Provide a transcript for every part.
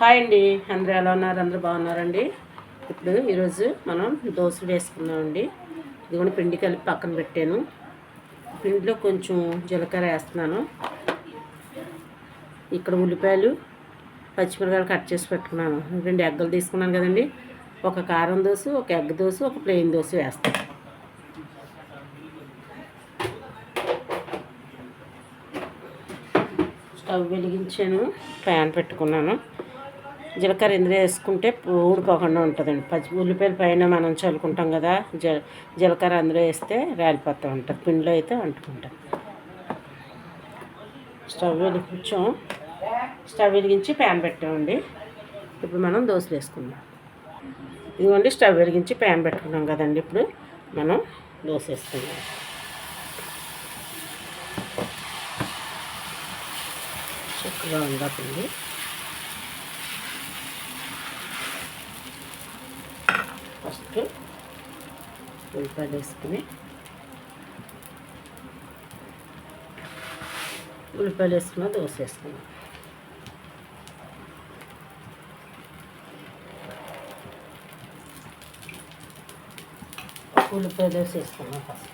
Hi అండి. అందరూ ఎలా ఉన్నారు? అందరూ బాగున్నారండి? ఇప్పుడు ఈరోజు మనం దోశలు వేసుకున్నామండి కూడా పిండి కలిపి పక్కన పెట్టాను. పిండిలో కొంచెం జీలకర్ర వేస్తున్నాను. ఇక్కడ ఉల్లిపాయలు పచ్చిమిరకాయలు కట్ చేసి పెట్టుకున్నాను. రెండు ఎగ్గలు తీసుకున్నాను కదండి. ఒక కారం దోశ ఒక ఎగ్ దోశ ఒక ప్లెయిన్ దోశ వేస్తాను. స్టవ్ వెలిగించాను ప్యాన్ పెట్టుకున్నాను. జీలకర్ర ఇందులో వేసుకుంటే ఊడిపోకుండా ఉంటుందండి. పచ్చి ఉల్లిపాయల పైన మనం చల్లుకుంటాం కదా జ జీలకర్ర అందులో వేస్తే రాలిపోతూ ఉంటుంది. పిండిలో అయితే వండుకుంటాం. స్టవ్ వెలిగించాం స్టవ్ వెలిగించి ప్యాన్ పెట్టామండి. ఇప్పుడు మనం దోశలు వేసుకుందాం. ఇదిగోండి స్టవ్ వెలిగించి ప్యాన్ పెట్టుకున్నాం కదండి. ఇప్పుడు మనం దోశ వేసుకుందాం. చక్కగా ఉండకండి పిండి ఉల్లిపాయలు వేసుకుని ఉల్లిపాయలు వేసుకున్న దోశ వేసుకున్నాం ఉల్లిపాయ దోశ వేసుకున్నాం ఫస్ట్.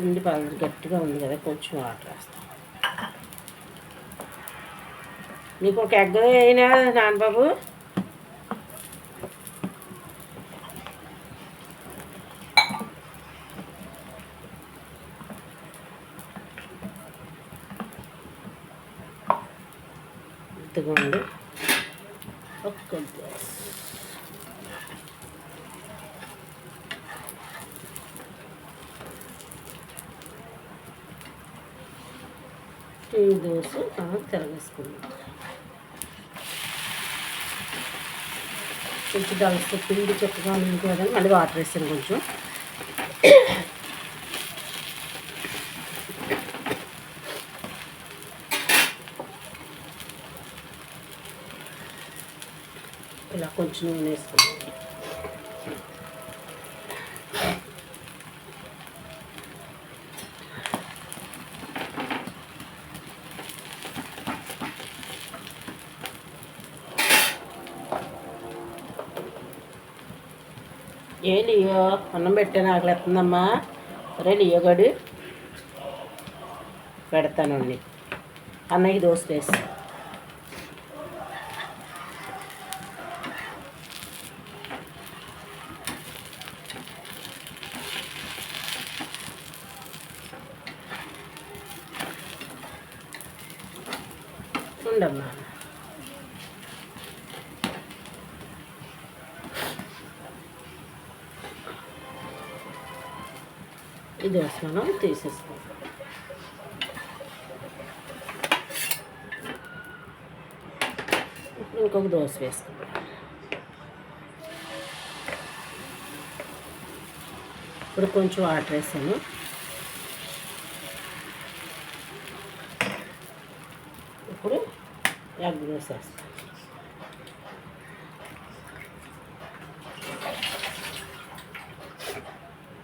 ఉండి బాగా గట్టిగా ఉంది కదా కొంచెం వాటర్ వేస్తాం. నీకు ఒక ఎగ్ అయినా నాన్నబాబు ఇదిగోండి ఒక్క గ్లాస్ ఈ దోశ బాగా తిరగేసుకున్నాం కొంచెం దళస పిండి చక్కగా ఉంది కదా మళ్ళీ వాటర్ వేసాను కొంచెం ఇలా కొంచెం నూనె వేసుకున్నాం ఏ లియో? అన్నం పెట్టాను ఆకలిస్తుందమ్మా సరే లియోగాడు పెడతానండి. అన్నయ్యకి దోశ వేసి. ఉండమ్మా. ఇది మనం తీసేసుకోవాలి ఇప్పుడు ఇంకొక దోశ వేసుకుంటాం. ఇప్పుడు కొంచెం వాటర్ వేసాను ఇప్పుడు ఎగ్ దోశ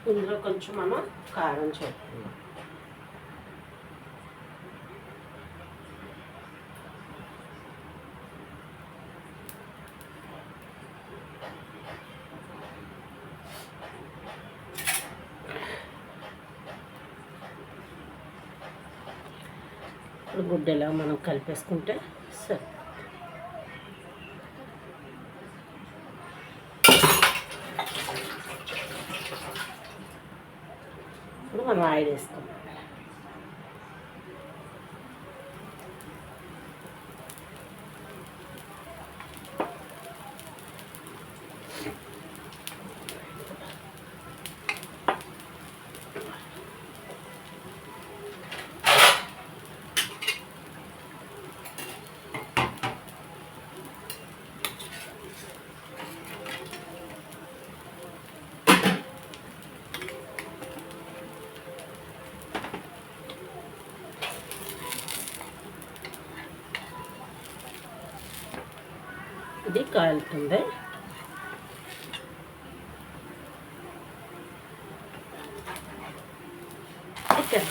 ఇందులో కొంచెం మనం కారం చేస్తున్నాం ఇప్పుడు గుడ్డెలా మనం కలిపేసుకుంటే సరే ఇప్పుడు మనం ఆయిల్ వేస్తాం ఇది కాలుతుంది ఇక్కడ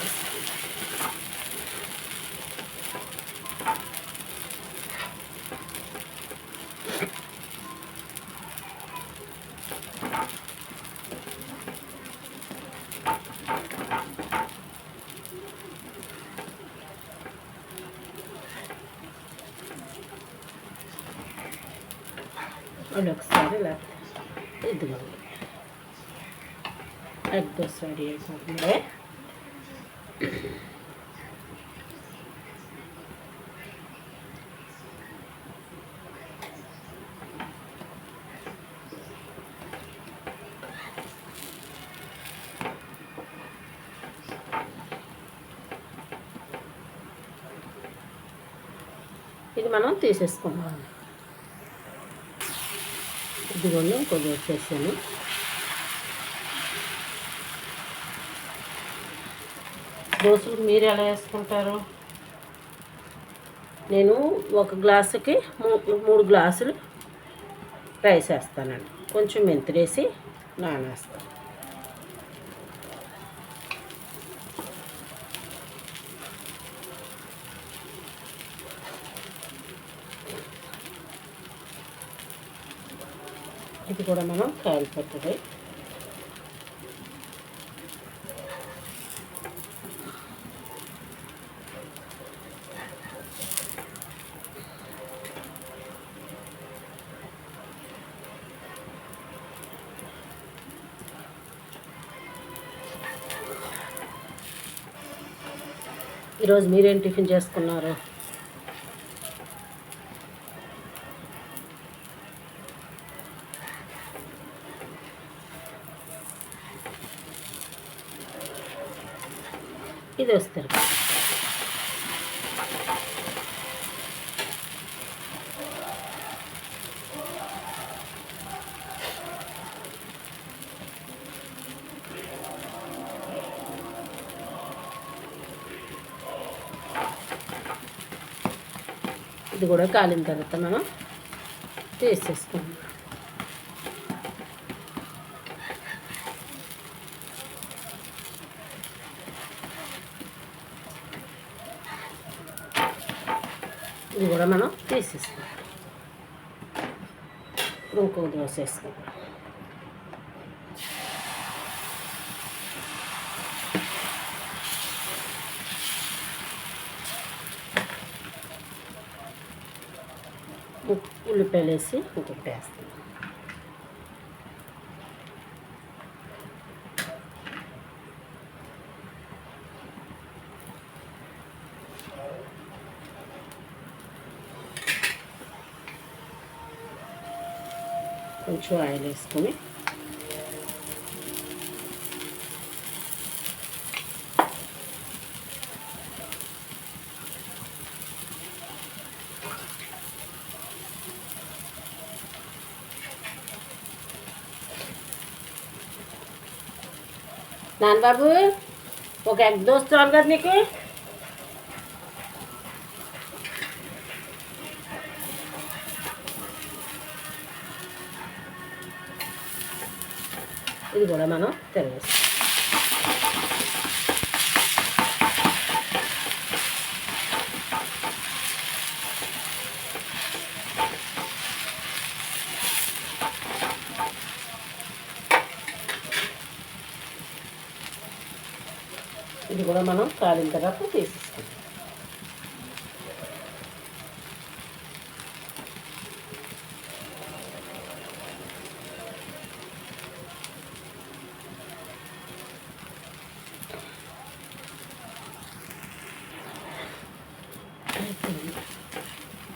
వాళ్ళు ఒకసారి ఇలా ఇదిగోండి ఎగ్ దోశ రెడీ అయిపోతుంది ఇది మనం తీసేసుకుందాం. ఇదిగోండి కొద్దిగా వచ్చేసాను. దోశలు మీరు ఎలా వేసుకుంటారు? నేను ఒక గ్లాసుకి మూడు గ్లాసులు రైస్ వేస్తానండి. కొంచెం మెంతులేసి నానేస్తాను. ఇది కూడా మనం కాయలు పెట్టదు. ఈరోజు మీరేం టిఫిన్ చేసుకున్నారు? ఇది వస్తారు. ఇది కూడా కాలిన తర్వాత మనం తీసేసుకుందాం ఇది కూడా మనం తీసేసుకుందాం ఇప్పుడు ఇంకో దోశ వేసుకుందాం. ఉల్లిపాయలు వేసి ఇంకొకటి వేస్తాను. కొంచెం ఆయిల్ వేసుకొని నాన్న బాబు ఒక ఎగ్ దోశ చాలు కదా నీకు ఇది కూడా మనం తిరగేస్తాం ఇది కూడా మనం కాలిన తర్వాత తీసేసుకుంటాం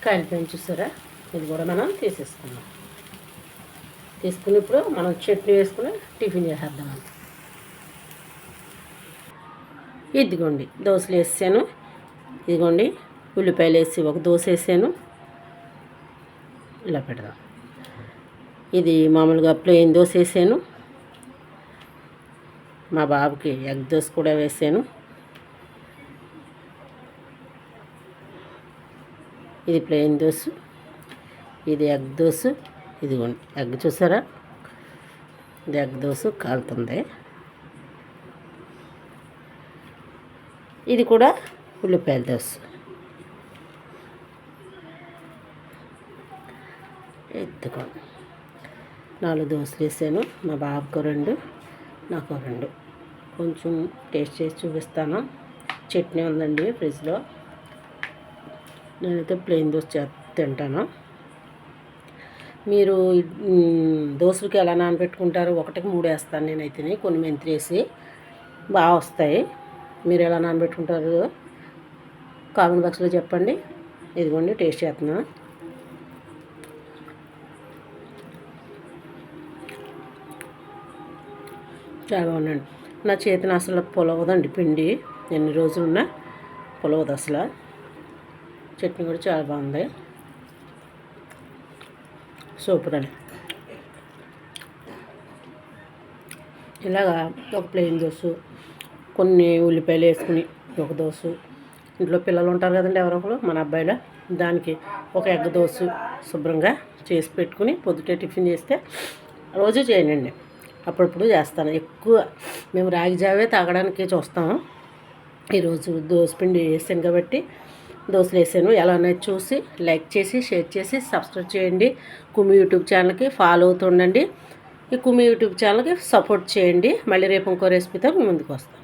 కాలిపోయిన చూసారా? ఇది కూడా మనం తీసేసుకున్నాం తీసుకుని ఇప్పుడు మనం చట్నీ వేసుకుని టిఫిన్ చేసేద్దాం. ఇదిగోండి దోశలు వేసాను. ఇదిగోండి ఉల్లిపాయలు వేసి ఒక దోశ వేసాను. ఇలా పెడదాం. ఇది మామూలుగా ప్లెయిన్ దోశ వేసాను. మా బాబుకి ఎగ్ దోశ కూడా వేసాను. ఇది ప్లెయిన్ దోశ. ఇది ఎగ్ దోశ. ఇదిగోండి ఎగ్ చూసారా? ఇది ఎగ్ దోశ కాలుతుంది. ఇది కూడా ఉల్లిపాయల దోశ. ఎత్తుకో నాలుగు దోశలు వేసాను. మా బాబుకు రెండు నాకు రెండు. కొంచెం టేస్ట్ చేసి చూపిస్తాను. చట్నీ ఉందండి ఫ్రిడ్జ్లో. నేనైతే ప్లెయిన్ దోశ తింటాను. మీరు దోశలకి ఎలా నానబెట్టుకుంటారు ఒకటికి మూడు వేస్తాను నేనైతే కొన్ని మెంతి వేసి బాగా వస్తాయి. మీరు ఎలా నానబెట్టుకుంటారు కామెంట్ బాక్స్లో చెప్పండి. ఇదిగోండి టేస్ట్ చేస్తున్నాను చాలా బాగుందండి నా చేతిని అసలు పొలవదండి పిండి. ఎన్ని రోజులున్నా పొలవదు అసలు. చట్నీ కూడా చాలా బాగుంది. సూపర్ అండి. ఇలాగా ఒక ప్లెయిన్ దోశ కొన్ని ఉల్లిపాయలు వేసుకుని ఒక దోశ. ఇంట్లో పిల్లలు ఉంటారు కదండి ఎవరో ఒకరు మన అబ్బాయిలో. దానికి ఒక ఎగ్ దోశ శుభ్రంగా చేసి పెట్టుకుని పొద్దుటే టిఫిన్ చేస్తే రోజు చేయనండి. అప్పుడప్పుడు చేస్తాను. ఎక్కువ మేము రాగి జావే తాగడానికి చూస్తాము. ఈరోజు దోసపిండి వేసాను కాబట్టి దోశలు వేసాను. ఎలా చూసి లైక్ చేసి షేర్ చేసి సబ్స్క్రైబ్ చేయండి. కుమి యూట్యూబ్ ఛానల్కి ఫాలో అవుతుండండి ఈ కుమి యూట్యూబ్ ఛానల్కి సపోర్ట్ చేయండి. మళ్ళీ రేపు ఇంకో రెసిపీతో మీ ముందుకు వస్తాను.